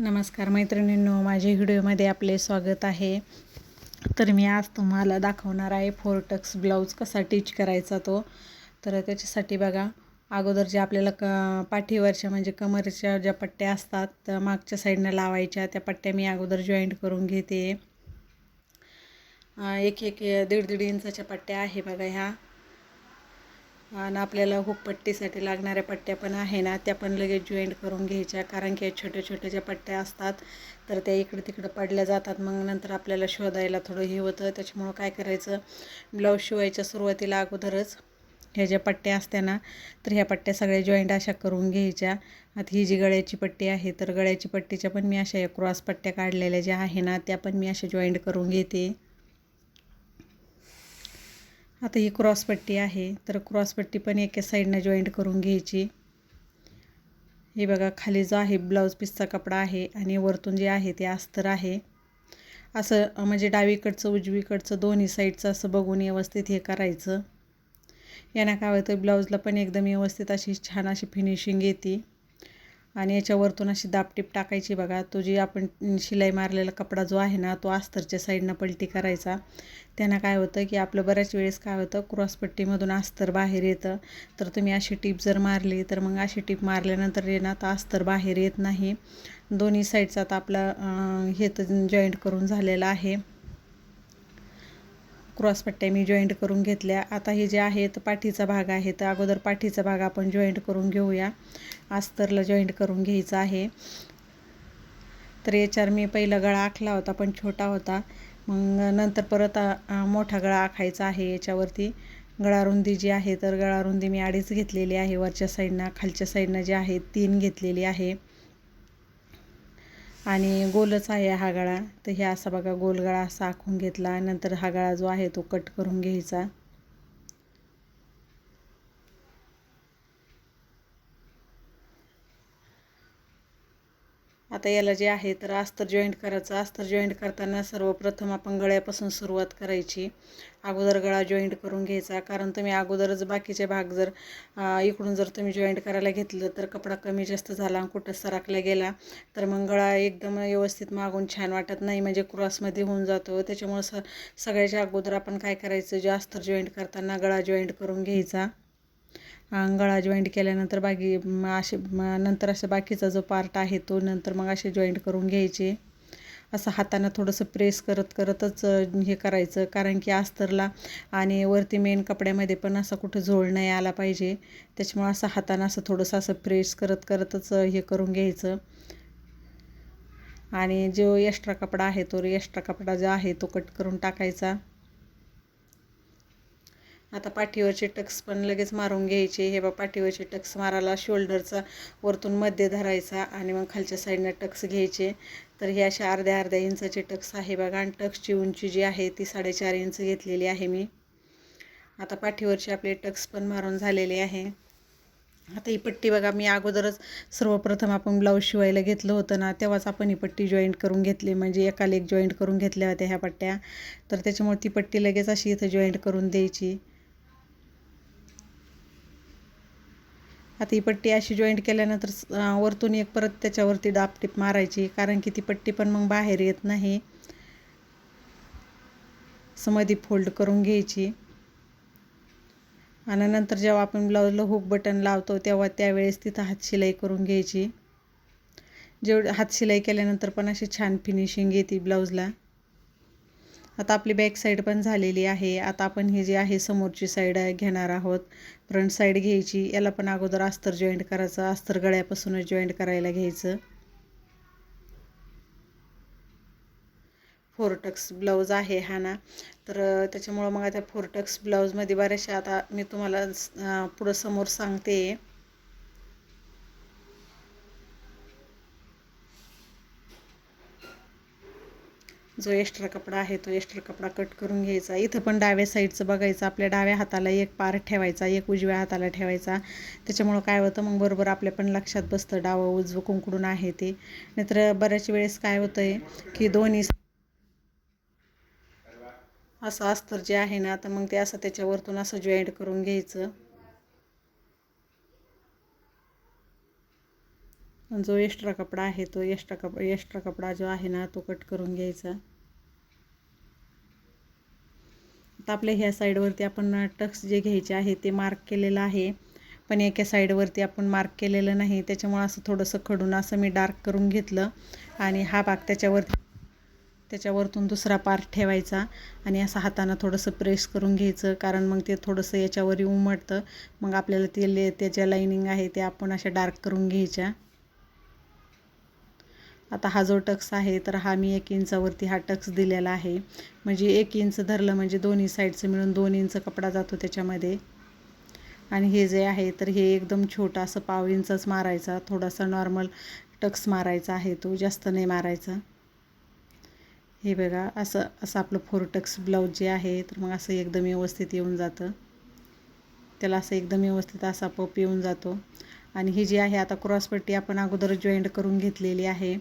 नमस्कार मैत्रिणींनो माझ्या व्हिडिओमध्ये आपले स्वागत आहे. तर मी आज तुम्हाला दाखवणार आहे फोर टक्स ब्लाऊज कसा टीच करायचा तो. तर त्याच्यासाठी बघा अगोदर जे आपल्याला क पाठीवरच्या म्हणजे कमरच्या ज्या पट्ट्या असतात त्या मागच्या साईडनं लावायच्या. त्या पट्ट्या मी अगोदर जॉईंट करून घेते. एक एक दीड दीड इंचाच्या पट्ट्या आहे बघा ह्या. आणि आपल्याला हुक पट्टीसाठी लागणाऱ्या पट्ट्या पण आहे ना त्या पण लगेच जॉईंट करून घ्यायच्या. कारण की छोट्या छोट्या ज्या पट्ट्या असतात तर त्या इकडं तिकडं पडल्या जातात. मग नंतर आपल्याला शोधायला थोडं हे होतं. त्याच्यामुळं काय करायचं? ब्लाऊज शिवायच्या सुरुवातीला अगोदरच ह्या ज्या पट्ट्या असत्या ना तर ह्या पट्ट्या सगळ्या जॉईंट अशा करून घ्यायच्या. आता ही जी गळ्याची पट्टी आहे तर गळ्याची पट्टीच्या पण मी अशा या क्रॉस पट्ट्या काढलेल्या ज्या आहे ना त्या पण मी अशा जॉईंट करून घेते. आता ही क्रॉसपट्टी आहे तर क्रॉसपट्टी पण एका साईडनं जॉईंट करून घ्यायची. हे बघा खाली जो आहे ब्लाऊज पीसचा कपडा आहे आणि वरतून जे आहे ते अस्तर आहे. असं म्हणजे डावीकडचं उजवीकडचं दोन्ही साईडचं असं बघून व्यवस्थित हे करायचं. यानं काय होतं ब्लाऊजला पण एकदम व्यवस्थित अशी छान अशी फिनिशिंग येते. आणि याच्यावरतून अशी दापटीप टाकायची बघा. तो जी आपण शिलाई मारलेला कपडा जो आहे ना तो अस्तरच्या साईडनं पलटी करायचा. त्यांना काय होतं की आपलं बऱ्याच वेळेस काय होतं क्रॉसपट्टीमधून अस्तर बाहेर येतं. तर तुम्ही अशी टीप जर मारली तर मग अशी टीप मारल्यानंतर ये ना तर अस्तर बाहेर येत नाही. दोन्ही साईडचा आता आपला हे तर जॉईंट करून झालेला आहे. क्रॉसपट्ट्या मी जॉईंट करून घेतल्या. आता हे जे आहेत पाठीचा भाग आहे तर अगोदर पाठीचा भाग आपण जॉईंट करून घेऊया. आस्तरला जॉईंट करून घ्यायचा आहे. तर याच्यावर मी पहिला गळा आखला होता पण छोटा होता. मग नंतर परत मोठा गळा आखायचा आहे याच्यावरती. गळारुंदी जी आहे तर गळारुंदी मी अडीच घेतलेली आहे. वरच्या साईडनं खालच्या साईडनं जे आहे तीन घेतलेली आहे. आणि गोलच आहे हा गळा. तर हे असा बघा गोल गळा असा आखून घेतला. नंतर हा गळा जो आहे तो कट करून घ्यायचा. आता याला जे आहे तर अस्तर जॉईंट करायचं. अस्तर जॉईंट करताना सर्वप्रथम आपण गळ्यापासून सुरुवात करायची. अगोदर गळा जॉईंट करून घ्यायचा. कारण तुम्ही अगोदरच बाकीचे भाग जर इकडून जर तुम्ही जॉईंट करायला घेतलं तर कपडा कमी जास्त झाला आणि कुठं सरकला गेला. तर मग गळा एकदम व्यवस्थित मागून छान वाटत नाही. म्हणजे क्रॉसमध्ये होऊन जातो. त्याच्यामुळं स सगळ्याच्या अगोदर आपण काय करायचं? जे अस्तर जॉईंट करताना गळा जॉईंट करून घ्यायचा. गळा जॉईंट केल्यानंतर बाकी असे नंतर असं बाकीचा जो पार्ट आहे तो नंतर मग असे जॉईंट करून घ्यायचे. असं हातानं थोडंसं प्रेस करत करतच हे करायचं. कारण की अस्तरला आणि वरती मेन कपड्यामध्ये पण असं कुठं झोळ नाही आला पाहिजे. त्याच्यामुळं असं हातानं असं थोडंसं असं प्रेस करत करतच हे करून घ्यायचं. आणि जो एक्स्ट्रा कपडा आहे तो एक्स्ट्रा कपडा जो आहे तो कट करून टाकायचा. आता पाठीवरचे टक्स पण लगेच मारून घ्यायचे. हे बा पाठीवरचे टक्स मारायला शोल्डरचा वरतून मध्ये धरायचा आणि मग खालच्या साईडनं टक्स घ्यायचे. तर हे अशा अर्ध्या अर्ध्या इंचाचे टक्स आहे बघा. आणि टक्सची उंची जी आहे ती साडेचार इंच घेतलेली आहे मी. आता पाठीवरचे आपले टक्स पण मारून झालेले आहे. आता ही पट्टी बघा मी अगोदरच सर्वप्रथम आपण ब्लाऊज शिवायला घेतलं होतं ना तेव्हाच आपण ही पट्टी जॉईंट करून घेतली. म्हणजे एकाला एक जॉईंट करून घेतल्या होत्या ह्या पट्ट्या. तर त्याच्यामुळे ती पट्टी लगेच अशी इथं जॉईंट करून द्यायची. आता ही पट्टी अशी जॉईंट केल्यानंतर वरतून एक परत त्याच्यावरती डापटीप मारायची कारण की ती पट्टी पण मग बाहेर येत नाही. समधी फोल्ड करून घ्यायची. आणि नंतर जेव्हा आपण ब्लाऊजला हुक बटन लावतो तेव्हा त्यावेळेस तिथं हातशिलाई करून घ्यायची. जेवढी हातशिलाई केल्यानंतर पण अशी छान फिनिशिंग येते ब्लाऊजला आता आपली बॅक साईड पण झालेली आहे. आता आपण ही जी आहे समोरची साईड घेणार आहोत. फ्रंट साईड घ्यायची. याला पण अगोदर अस्तर जॉईंट करायचं. अस्तर गळ्यापासूनच जॉईंट करायला घ्यायचं. फोरटक्स ब्लाऊज आहे हा ना. तर त्याच्यामुळं मग आता फोरटक्स ब्लाऊजमध्ये बऱ्याचशा आता मी तुम्हाला पुढं समोर सांगते. जो एक्स्ट्रा कपडा आहे तो एक्स्ट्रा कपडा कट करून घ्यायचा. इथं पण डाव्या साईडचं बघायचं आपल्या डाव्या हाताला एक पार ठेवायचा एक उजव्या हाताला ठेवायचा. त्याच्यामुळं काय होतं मग बरोबर आपल्या पण लक्षात बसतं डावं उजवं कुंकडून आहे ते. नाहीतर बऱ्याच वेळेस काय होतं आहे की दोन्ही असं अस्तर जे आहे ना तर मग ते असं त्याच्यावरतून असं जॉईंट करून घ्यायचं. जो एक्स्ट्रा कपडा आहे तो एक्स्ट्रा कप एक्स्ट्रा कपडा जो आहे ना तो कट करून घ्यायचा. आता आपल्या ह्या साईडवरती आपण टक्स जे घ्यायचे आहे ते मार्क केलेलं आहे. पण एका साईडवरती आपण मार्क केलेलं नाही. त्याच्यामुळं असं थोडंसं खडून असं मी डार्क करून घेतलं. आणि हा भाग त्याच्यावर त्याच्यावरतून दुसरा पार्ट ठेवायचा. आणि असं हातानं थोडंसं प्रेस करून घ्यायचं. कारण मग ते थोडंसं याच्यावरही उमटतं. मग आपल्याला ते ले त्याच्या लाईनिंग आहे ते आपण अशा डार्क करून घ्यायच्या. आता हा जो टक्स आहे तर हा मी एक इंचावरती हा टक्स दिलेला आहे. म्हणजे एक इंच धरलं म्हणजे दोन्ही साईडचं मिळून दोन इंच कपडा जातो त्याच्यामध्ये. आणि हे जे आहे तर हे एकदम छोटा असं पाव इंचच मारायचा. थोडासा नॉर्मल टक्स मारायचा आहे तो जास्त नाही मारायचा. हे बघा असं असं आपलं फोर टक्स ब्लाऊज जे आहे तर मग असं एकदम व्यवस्थित येऊन जातं. त्याला असं एकदम व्यवस्थित असा पप येऊन जातो. आणि ही जी आहे आता क्रॉसपट्टी आपण अगोदर जॉईंट करून घेतलेली आहे.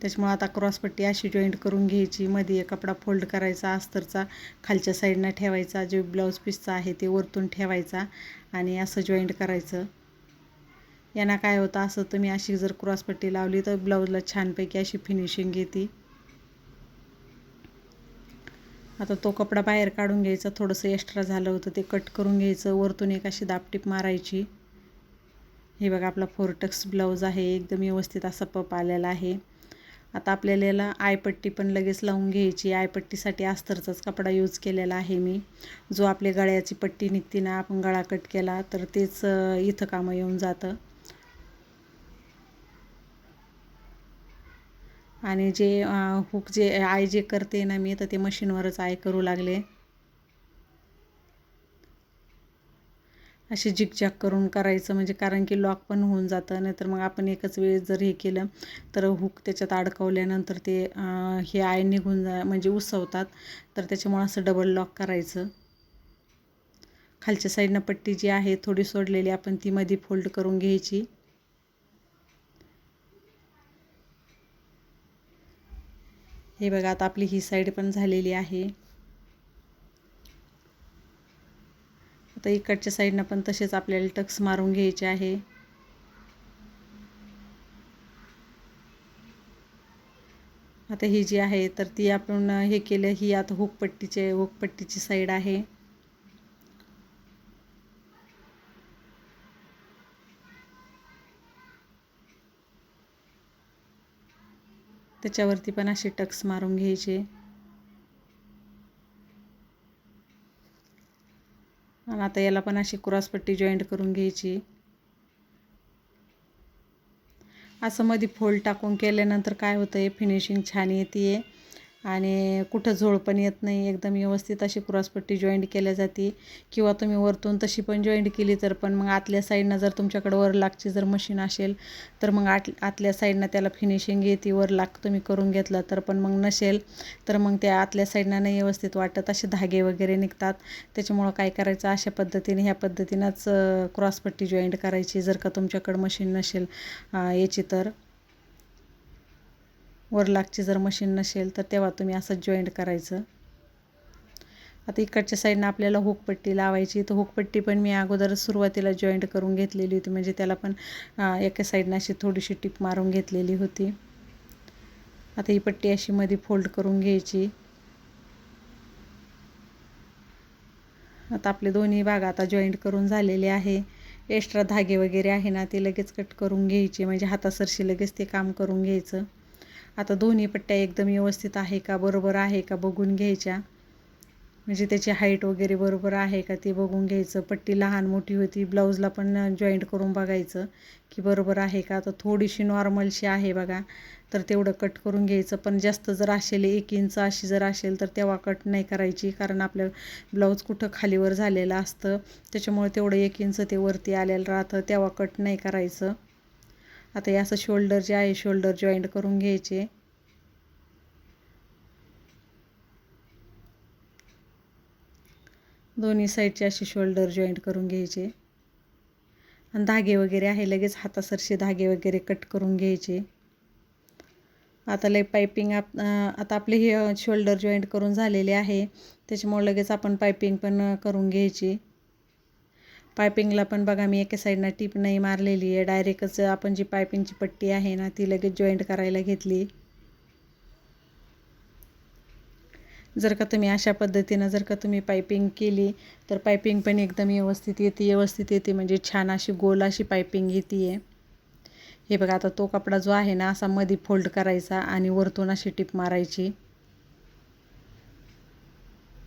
त्याच्यामुळं आता क्रॉसपट्टी अशी जॉईंट करून घ्यायची. मध्ये कपडा फोल्ड करायचा अस्तरचा खालच्या साईडनं ठेवायचा जे ब्लाऊज पीसचा आहे ते वरतून ठेवायचा आणि असं जॉईंट करायचं. यांना काय होतं असं तुम्ही अशी जर क्रॉसपट्टी लावली तर ब्लाऊजला छानपैकी अशी फिनिशिंग येते. आता तो कपडा बाहेर काढून घ्यायचा थोडंसं एक्स्ट्रा झालं होतं ते कट करून घ्यायचं. वरतून एक अशी दापटीप मारायची. हे बघा आपला फोरटक्स ब्लाऊज आहे एकदम व्यवस्थित असा पप आलेला आहे. आता आपल्याला याला आयपट्टी पण लगेच लावून घ्यायची. आयपट्टीसाठी अस्तरचाच कपडा यूज केलेला आहे मी. जो आपल्या गळ्याची पट्टी निघते ना आपण गळा कट केला तर तेच इथं कामं येऊन जातं. आणि जे हुक जे आय जे करते ना मी तर ते मशीनवरच आय करू लागले. असे जिकजॅक करून करायचं म्हणजे कारण की लॉक पण होऊन जातं. नाहीतर मग आपण एकच वेळेस जर हे केलं तर हुक त्याच्यात अडकवल्यानंतर ते हे आय निघून जा म्हणजे उसवतात तर त्याच्यामुळं असं डबल लॉक करायचं. खालच्या साईडनं पट्टी जी आहे थोडी सोडलेली आपण ती मध्ये फोल्ड करून घ्यायची. हे बघा आता आपली ही साईड पण झालेली आहे. तर इकडच्या साईडनं पण तसेच आपल्याला टक्स मारून घ्यायचे आहे. आता ही जी आहे तर ती आपण हे केलं ही आता हुकपट्टीचे हुकपट्टीची साईड आहे. त्याच्यावरती पण असे टक्स मारून घ्यायचे. आणि आता याला पण अशी क्रॉसपट्टी जॉईंट करून घ्यायची. असं मध्ये फोल्ड टाकून केल्यानंतर काय होतं आहे फिनिशिंग छान येते आहे आणि कुठं झोळ पण येत नाही. एकदम व्यवस्थित अशी क्रॉसपट्टी जॉईंट केल्या जाते. किंवा तुम्ही वरतून तशी पण जॉईंट केली तर पण मग आतल्या साईडनं जर तुमच्याकडं वर लागची जर मशीन असेल तर मग आत आतल्या साईडनं त्याला फिनिशिंग येते. वर लाक तुम्ही करून घेतलं तर पण मग नसेल तर मग त्या आतल्या साईडनं नाही व्यवस्थित वाटत. असे धागे वगैरे निघतात. त्याच्यामुळं काय करायचं? अशा पद्धतीने ह्या पद्धतीनंच क्रॉसपट्टी जॉईंट करायची जर का तुमच्याकडं मशीन नसेल याची तर. वरलागची जर मशीन नसेल तर तेव्हा तुम्ही असं जॉईंट करायचं. आता इकडच्या साईडनं आपल्याला हुकपट्टी लावायची. तर हुकपट्टी पण मी अगोदर सुरुवातीला जॉईंट करून घेतलेली होती. म्हणजे त्याला पण एका साईडनं अशी थोडीशी टिप मारून घेतलेली होती. आता ही पट्टी अशी मध्ये फोल्ड करून घ्यायची. आता आपले दोन्ही भाग आता जॉईंट करून झालेले आहे. एक्स्ट्रा धागे वगैरे आहे ना ते लगेच कट करून घ्यायचे. म्हणजे हातासरशी लगेच ते काम करून घ्यायचं. आता दोन्ही पट्ट्या एकदम व्यवस्थित आहे का? बरोबर आहे का? बघून घ्यायच्या. म्हणजे त्याची हाईट वगैरे बरोबर आहे का? ते बघून घ्यायचं. पट्टी लहान मोठी होती. ब्लाऊजला पण जॉईंट करून बघायचं की बरोबर आहे का? तर थोडीशी नॉर्मलशी आहे बघा. तर तेवढं कट करून घ्यायचं. पण जास्त जर असेल एक इंच अशी जर असेल तर तेव्हा कट नाही करायची. कारण आपलं ब्लाऊज कुठं खालीवर झालेलं असतं. त्याच्यामुळे तेवढं एक इंच ते वरती आलेलं राहतं. तेव्हा कट नाही करायचं. आता हे असं शोल्डर जे आहे शोल्डर जॉईंट करून घ्यायचे. दोन्ही साईडचे असे शोल्डर जॉईंट करून घ्यायचे. आणि धागे वगैरे आहे लगेच हातासरशी धागे वगैरे कट करून घ्यायचे. आता लय पायपिंग आप आता आपले हे शोल्डर जॉईंट करून झालेले आहे. त्याच्यामुळे लगेच आपण पायपिंग पण करून घ्यायची. पायपिंगला पण बघा मी एका साईडनं टीप नाही मारलेली आहे. डायरेक्टच आपण जी पायपिंगची पट्टी आहे ना ती लगेच जॉईंट करायला घेतली. जर का तुम्ही अशा पद्धतीनं जर का तुम्ही पायपिंग केली तर पायपिंग पण एकदम व्यवस्थित येते. व्यवस्थित येते म्हणजे छान अशी गोल अशी पायपिंग येते आहे हे बघा आता तो कपडा जो आहे ना असा मध्ये फोल्ड करायचा आणि वरतून अशी टीप मारायची.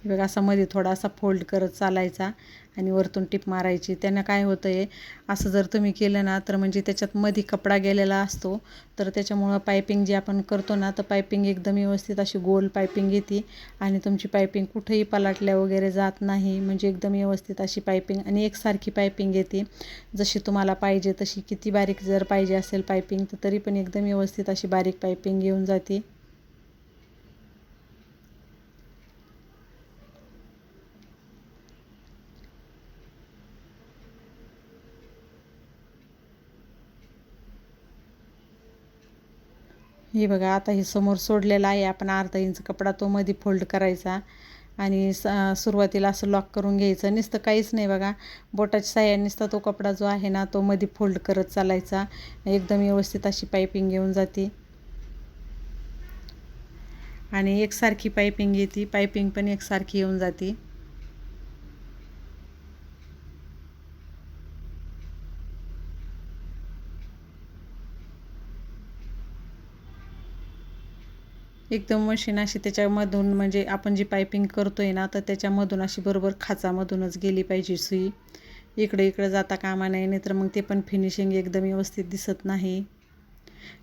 बघा असा मध्ये थोडासा फोल्ड करत चालायचा आणि वरतून टिप मारायची. त्यानं काय होतं आहे असं जर तुम्ही केलं ना तर म्हणजे त्याच्यात मध्ये कपडा गेलेला असतो. तर त्याच्यामुळं पायपिंग जी आपण करतो ना तर पायपिंग एकदम व्यवस्थित अशी गोल पायपिंग येते आणि तुमची पायपिंग कुठेही पलाटल्या वगैरे जात नाही. म्हणजे एकदम व्यवस्थित अशी पायपिंग आणि एकसारखी पायपिंग येते. जशी तुम्हाला पाहिजे तशी किती बारीक जर पाहिजे असेल पायपिंग तर तरी पण एकदम व्यवस्थित अशी बारीक पायपिंग येऊन जाते. हे बघा आता हे समोर सोडलेला आहे. आपण अर्धा इंच कपडा तो मध्ये फोल्ड करायचा आणि स सुरुवातीला असं लॉक करून घ्यायचं. नुसतं काहीच नाही बघा. बोटाच्या साह्याने नुसता तो कपडा जो आहे ना तो मध्ये फोल्ड करत चालायचा. एकदम व्यवस्थित अशी पायपिंग येऊन जाते. आणि एकसारखी पायपिंग येते. पायपिंग पण एकसारखी येऊन जाते. एकदम मशीन अशी त्याच्यामधून म्हणजे आपण जी पायपिंग करतो आहे ना तर त्याच्यामधून अशी बरोबर खाचामधूनच गेली पाहिजे सुई. इकडे इकडे जाता कामा नाही नाहीतर मग ते पण फिनिशिंग एकदम व्यवस्थित दिसत नाही.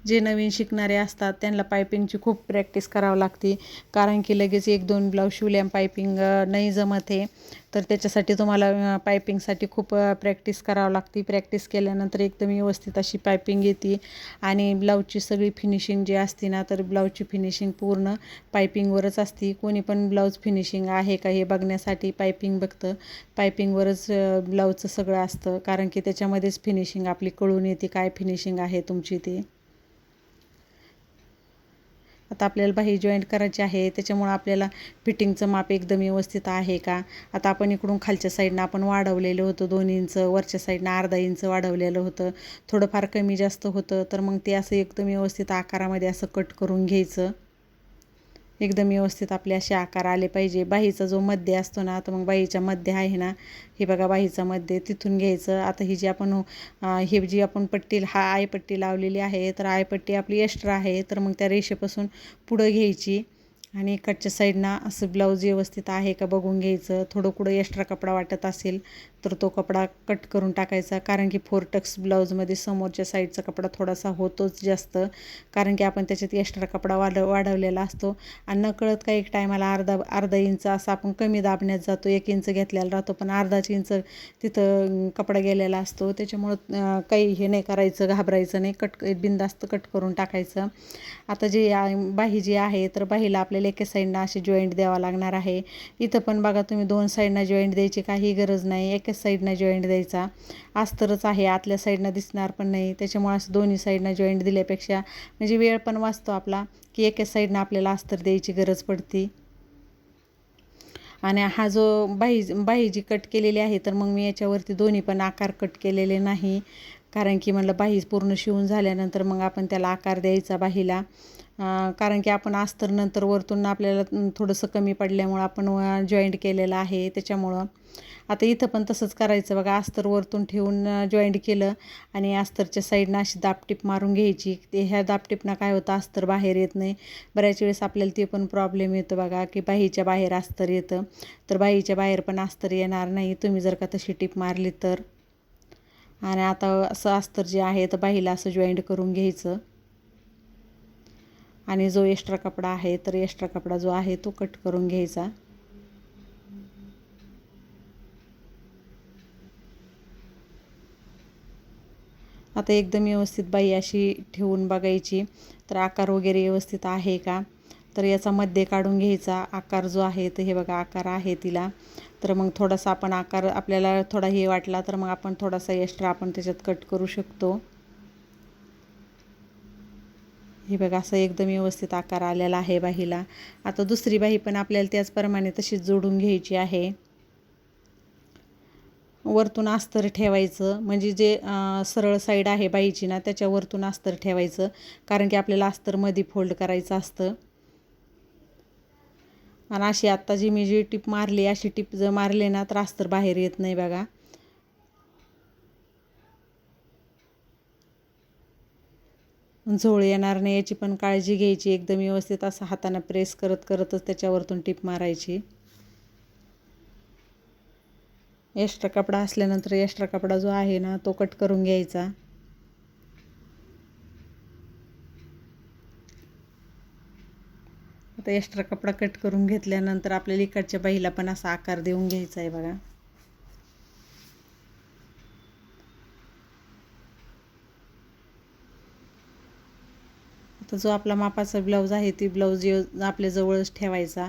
जे नवीन शिकणारे असतात त्यांना पायपिंगची खूप प्रॅक्टिस करावं लागते. कारण की लगेच एक दोन ब्लाऊज शिवल्या पायपिंग नाही जमत आहे तर त्याच्यासाठी तुम्हाला पायपिंगसाठी खूप प्रॅक्टिस करावं लागते. प्रॅक्टिस केल्यानंतर एकदम व्यवस्थित अशी पायपिंग येते. आणि ब्लाऊजची सगळी फिनिशिंग जी असते ना तर ब्लाऊजची फिनिशिंग पूर्ण पायपिंगवरच असते. कोणी पण ब्लाऊज फिनिशिंग आहे का हे बघण्यासाठी पायपिंग बघतं. पायपिंगवरच ब्लाऊजचं सगळं असतं. कारण की त्याच्यामध्येच फिनिशिंग आपली कळून येते काय फिनिशिंग आहे तुमची ती. आता आपल्याला बाही जॉईंट करायची आहे त्याच्यामुळं आपल्याला फिटिंगचं माप एकदम व्यवस्थित आहे का? आता आपण इकडून खालच्या साईडनं आपण वाढवलेलं होतं दोन इंच वरच्या साईडनं अर्धा इंच वाढवलेलं होतं. थोडंफार कमी जास्त होतं तर मग ते असं एकदम व्यवस्थित आकारामध्ये असं कट करून घ्यायचं. एकदम व्यवस्थित आपले असे आकार आले पाहिजे. बाहीचा जो मध्य असतो ना तर मग बाईच्या मध्य आहे ना. हे बघा बाहीचा मध्य तिथून घ्यायचं. आता ही जी आपण हे जी आपण पट्टी हा आयपट्टी लावलेली आहे तर आयपट्टी आपली एक्स्ट्रा आहे. तर मग त्या रेषेपासून पुढं घ्यायची. आणि इकडच्या साईडनं असं ब्लाऊज व्यवस्थित आहे का बघून घ्यायचं. थोडं कुठं एक्स्ट्रा कपडा वाटत असेल तर तो कपडा कट करून टाकायचा. कारण की फोर टक्स ब्लाऊजमध्ये समोरच्या साईडचा कपडा थोडासा होतोच जास्त. कारण की आपण त्याच्यात एक्स्ट्रा कपडा वाढ वाढवलेला असतो. आणि नकळत काही एक टायमाला अर्धा अर्धा इंच असा आपण कमी दाबण्यात जातो. एक इंच घेतलेला राहतो पण अर्धाच इंच तिथं कपडा गेलेला असतो. त्याच्यामुळं काही हे नाही करायचं घाबरायचं नाही. कट बिंदास्त कट करून टाकायचं. आता जे बाही जी आहे तर बाहीला आपल्याला एका साईडनं अशी जॉईंट द्यावा लागणार आहे. इथं पण बघा तुम्ही दोन साईडनं जॉईंट द्यायची काही गरज नाही. एकाच साईडनं जॉईंट द्यायचा. अस्तरच आहे आतल्या साईडनं दिसणार पण नाही. त्याच्यामुळे असं दोन्ही साईडनं जॉईंट दिल्यापेक्षा म्हणजे वेळ पण वाचतो आपला की एकाच साईडनं आपल्याला अस्तर द्यायची गरज पडते. आणि हा जो बाही बाही जी कट केलेली आहे तर मग मी याच्यावरती दोन्ही पण आकार कट केलेले नाही. कारण की म्हणलं बाही पूर्ण शिवून झाल्यानंतर मग आपण त्याला आकार द्यायचा बाहीला. कारण की आपण अस्तर नंतर वरतून आपल्याला थोडंसं कमी पडल्यामुळं आपण जॉईंट केलेलं आहे त्याच्यामुळं. आता इथं पण तसंच करायचं बघा अस्तर वरतून ठेवून जॉईंट केलं आणि अस्तरच्या साईडनं अशी दापटीप मारून घ्यायची. ते ह्या दापटीपनं काय होतं अस्तर बाहेर येत नाही. बऱ्याच वेळेस आपल्याला ते पण प्रॉब्लेम येतो बघा की बाहीच्या बाहेर अस्तर येतं. तर बाहीच्या बाहेर पण अस्तर येणार नाही. तुम्ही जर का तशी टीप मारली तर. आणि आता असं अस्तर जे आहे तर बाहीला असं जॉईंट करून घ्यायचं. आणि जो एक्स्ट्रा कपडा आहे तर एक्स्ट्रा कपडा जो आहे तो कट करून घ्यायचा. आता एकदम व्यवस्थित बाई अशी ठेवून बघायची. तर आकार वगैरे व्यवस्थित आहे का? तर याचा मध्ये काढून घ्यायचा. आकार जो आहे तर हे बघा आकार आहे तिला. तर मग थोडासा आपण आकार आपल्याला थोडा हे वाटला तर मग आपण थोडासा एक्स्ट्रा आपण त्याच्यात कट करू शकतो. हे बघा असं एकदम व्यवस्थित आकार आलेला आहे बाहीला. आता दुसरी बाही पण आपल्याला त्याचप्रमाणे तशीच जोडून घ्यायची आहे. वरतून अस्तर ठेवायचं. म्हणजे जे सरळ साईड आहे बाईची ना त्याच्यावरतून अस्तर ठेवायचं. कारण की आपल्याला अस्तरमध्ये फोल्ड करायचं असतं. आणि अशी आत्ता जी मी जी टीप मारली अशी टीप जर मारली ना तर अस्तर बाहेर येत नाही बघा. झोळ येणार नाही याची पण काळजी घ्यायची. एकदम व्यवस्थित असं हाताने प्रेस करत करतच त्याच्यावरतून टीप मारायची. एक्स्ट्रा कपडा असल्यानंतर एक्स्ट्रा कपडा जो आहे ना तो कट करून घ्यायचा. आता एक्स्ट्रा कपडा कट करून घेतल्यानंतर आपल्याला इकडच्या बाईला पण असा आकार देऊन घ्यायचा आहे बघा. तर जो आपला मापाचा ब्लाऊज आहे ती ब्लाऊज आपल्या जवळच ठेवायचा.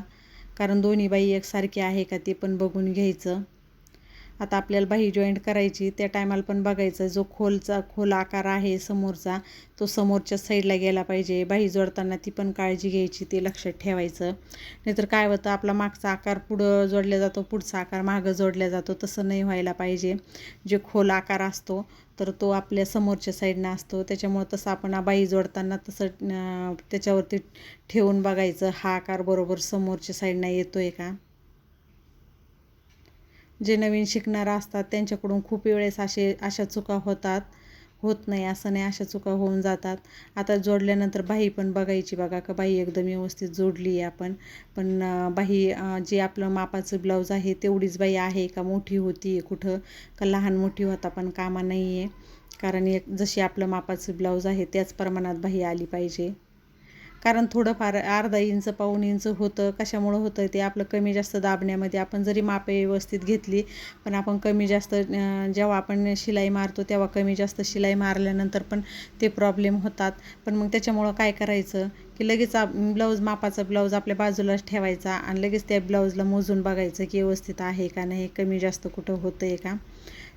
कारण दोन्ही बाई एकसारखी आहे का ते पण बघून घ्यायचं. आता आपल्याला बाही जॉईंट करायची त्या टायमाला पण बघायचं. जो खोलचा खोल आकार आहे समोरचा तो समोरच्या साईडला गेला पाहिजे. बाही जोडताना ती पण काळजी घ्यायची ते लक्षात ठेवायचं. नाहीतर काय होतं आपला मागचा आकार पुढं जोडला जातो पुढचा आकार मागं जोडला जातो. तसं नाही व्हायला पाहिजे. जे खोल आकार असतो तर तो आपल्या समोरच्या साईडनं असतो. त्याच्यामुळं तसं आपण बाई जोडताना तसं त्याच्यावरती ठेवून बघायचं हा आकार बरोबर समोरच्या साईडनं येतो आहे का? जे नवीन शिकणारा असतात त्यांच्याकडून खूप वेळेस असे अशा चुका होतात. होत नाही असं नाही अशा चुका होऊन जातात. आता जोडल्यानंतर बाही पण बघायची बघा का बाही एकदम व्यवस्थित जोडली आहे आपण. पण बाही जे आपलं मापाचं ब्लाऊज आहे तेवढीच बाई आहे का मोठी होती कुठं? का लहान मोठी होता पण कामा नाही आहे कारण एक जशी आपलं मापाचं ब्लाऊज आहे त्याच प्रमाणात बाही आली पाहिजे. कारण थोडंफार अर्धा इंच पाऊण इंच होतं. कशामुळं होतं ते आपलं कमी जास्त दाबण्यामध्ये आपण जरी मापे व्यवस्थित घेतली पण आपण कमी जास्त जेव्हा आपण शिलाई मारतो तेव्हा कमी जास्त शिलाई मारल्यानंतर पण ते प्रॉब्लेम होतात. पण मग त्याच्यामुळं काय करायचं की लगेच ब्लाऊज मापाचा ब्लाऊज आपल्या बाजूलाच ठेवायचा आणि लगेच त्या ब्लाऊजला मोजून बघायचं की व्यवस्थित आहे का नाही कमी जास्त कुठं होतं आहे का.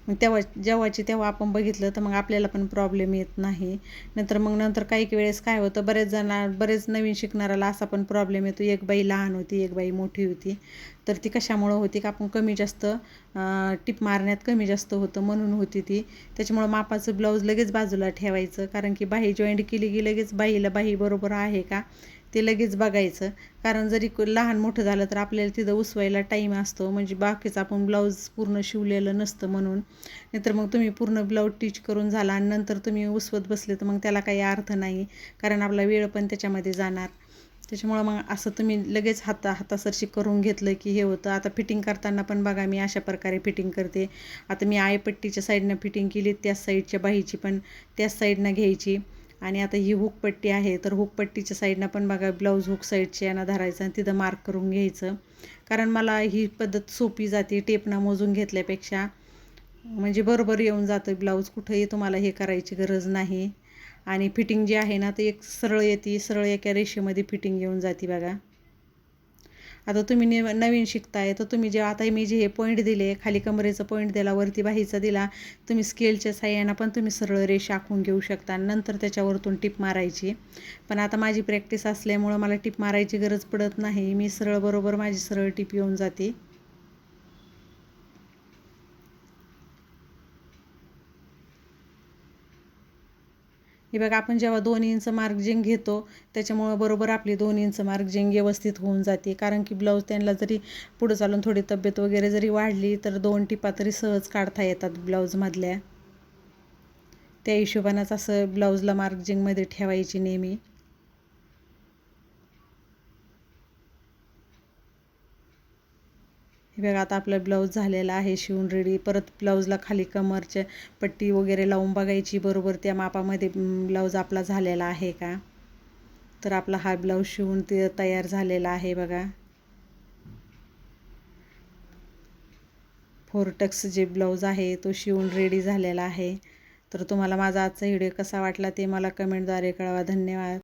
मग तेव्हा जेव्हाची तेव्हा आपण बघितलं तर मग आपल्याला पण प्रॉब्लेम येत नाही. नंतर मग नंतर काही वेळेस काय होतं बरेच जण बरेच नवीन शिकणाऱ्याला असा पण प्रॉब्लेम येतो. एक बाई लहान होती एक बाई मोठी होती. तर ती कशामुळं होती का आपण कमी जास्त टिप मारण्यात कमी जास्त होतं म्हणून होती ती. त्याच्यामुळं मापाचं ब्लाऊज लगेच बाजूला ठेवायचं. कारण की बाही जॉईंट केली की लगेच बाईला बाही बरोबर आहे का? ते लगेच बघायचं. कारण जरी लहान मोठं झालं तर आपल्याला तिथं उसवायला टाईम असतो. म्हणजे बाकीचं आपण ब्लाऊज पूर्ण शिवलेलं नसतं म्हणून. नाहीतर मग तुम्ही पूर्ण ब्लाऊज टीच करून झाला आणि नंतर तुम्ही उसवत बसले तर मग त्याला काही अर्थ नाही. कारण आपला वेळ पण त्याच्यामध्ये जाणार. त्याच्यामुळं मग असं तुम्ही लगेच हाता हातासरशी करून घेतलं की हे होतं. आता फिटिंग करताना पण बघा मी अशा प्रकारे फिटिंग करते. आता मी आयपट्टीच्या साईडनं फिटिंग केली त्याच साईडच्या बाहीची पण त्याच साईडनं घ्यायची. आणि आता ही हुकपट्टी आहे तर हुकपट्टीच्या साईडनं पण बघा ब्लाऊज हुक साईडची यांना धरायचं आणि तिथं मार्क करून घ्यायचं. कारण मला ही पद्धत सोपी जाते टेपना मोजून घेतल्यापेक्षा. म्हणजे बरोबर येऊन जातं ब्लाऊज कुठंही तुम्हाला हे करायची गरज नाही. आणि फिटिंग जी आहे ना ते एक सरळ येते सरळ एका रेषेमध्ये फिटिंग येऊन जाते बघा. आता तुम्ही ने नवीन शिकताय तर तुम्ही जे आता मी जे हे पॉईंट दिले खाली कमरेचा पॉईंट दिला वरती बाहीचा दिला तुम्ही स्केलच्या साह्यानं पण तुम्ही सरळ रेष आखून घेऊ शकता. नंतर त्याच्यावरतून टिप मारायची. पण आता माझी प्रॅक्टिस असल्यामुळं मला टिप मारायची गरज पडत नाही. मी सरळ बरोबर माझी सरळ टिप येऊन जाते. हे बघा आपण जेव्हा दोन इंच मार्जिंग घेतो त्याच्यामुळं बरोबर आपली दोन इंच मार्जिंग व्यवस्थित होऊन जाते. कारण की ब्लाऊज त्यांना जरी पुढं चालून थोडी तब्येत वगैरे जरी वाढली तर दोन टिपा तरी सहज काढता येतात ब्लाऊजमधल्या त्या हिशोबानंच असं ब्लाऊजला मार्जिंगमध्ये ठेवायची नेहमी. हे बघा आता आपलं ब्लाऊज झालेला आहे शिवून रेडी परत ब्लाऊजला खाली कमरच्या पट्टी वगैरे लावून बघायची. बरोबर त्या मापामध्ये ब्लाऊज आपला झालेला आहे का? तर आपला हा ब्लाऊज शिवून ते तयार झालेला आहे बघा. फोरटक्स जे ब्लाऊज आहे तो शिवून रेडी झालेला आहे. तर तुम्हाला माझा आजचा व्हिडिओ कसा वाटला ते मला कमेंटद्वारे कळवा. धन्यवाद.